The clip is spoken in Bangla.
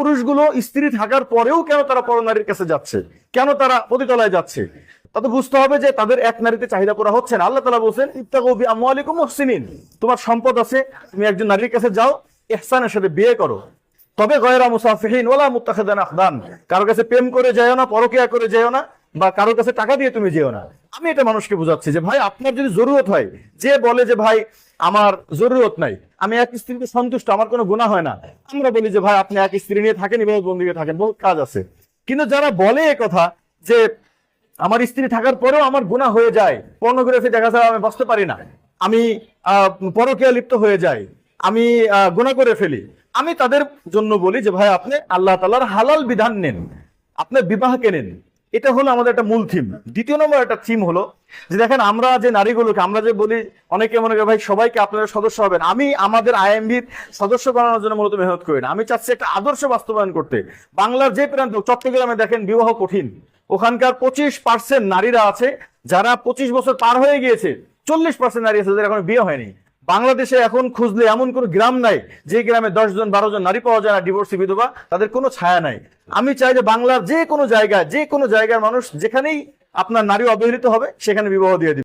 পুরুষগুলো স্ত্রী থাকার পরেও কেন তারা পরনারীর কাছে যাচ্ছে? কেন তারা পতিতলায় যাচ্ছে? তাতে বুঝতে হবে যে তাদের এক নারীতে চাহিদা করা হচ্ছে না। আল্লাহ তালা বলছেন ইত্তাকবি আমালিকুম মুহসিনিন। তোমার সম্পদ আছে, তুমি একজন নারীর কাছে যাও, ইহসানের সাথে বিয়ে করো। তবে গয়রা মুসাফিহিন ওলা মুত্তাখিদান আখদান। কারও কাছে প্রেম করে যাও না, পরকিয়া করে যাও না, বা কারোর কাছে টাকা দিয়ে তুমি যেও না। আমি এটা মানুষকে বোঝাচ্ছি যে ভাই, আপনার যদি জরুরত হয়, যে বলে যে ভাই, আমার জরুরত নাই, আমি এক স্ত্রীতে সন্তুষ্ট, আমার কোনো গুণা হয় না। আমরা বলি যে, ভাই, আপনি এক স্ত্রী নিয়ে থাকেন এবার বন্দিকে থাকেন, বহুত কাজ আছে। কিন্তু যারা বলে কথা যে, আমার স্ত্রী থাকার পরেও আমার গুণা হয়ে যায়, পর্নোগ্রাফি দেখা ছাড়া আমি বাঁচতে পারি না, আমি পরকীয়া লিপ্ত হয়ে যাই, আমি গুনাহ করে ফেলি। আমি তাদের জন্য বলি যে, ভাই, আপনি আল্লাহ তালার হালাল বিধান নেন আপনি বিবাহকে নেন এটা হলো আমাদের একটা মূল থিম দ্বিতীয় নম্বর একটা থিম হলো যে দেখেন, আমরা যে নারীগুলোকে, আমরা যে বলি, অনেকে মনে করে, ভাই, সবাইকে আপনারা সদস্য হবেন। আমি আমাদের আইএমবির সদস্য বানানোর জন্য মূলত মেহনত করি না। আমি চাচ্ছি একটা আদর্শ বাস্তবায়ন করতে। বাংলার যে প্রান্ত, চট্টগ্রামে দেখেন, বিবাহ কঠিন। ওখানকার পঁচিশ পার্সেন্ট নারীরা আছে, যারা পঁচিশ বছর পার হয়ে গিয়েছে, চল্লিশ পার্সেন্ট নারী আছে, যাদের এখন বিয়ে হয়নি। বাংলাদেশে এখন খুঁজলে এমন কোন গ্রাম নাই যে গ্রামে দশ জন বারো জন নারী পাওয়া যায় না ডিভোর্সি বিধবা, তাদের কোনো ছায়া নাই। আমি চাই যে বাংলার যে কোনো জায়গায়, যে কোনো জায়গার মানুষ যেখানেই আপনার নারী অবহেলিত হবে, সেখানে বিবাহ দিয়ে দিবে।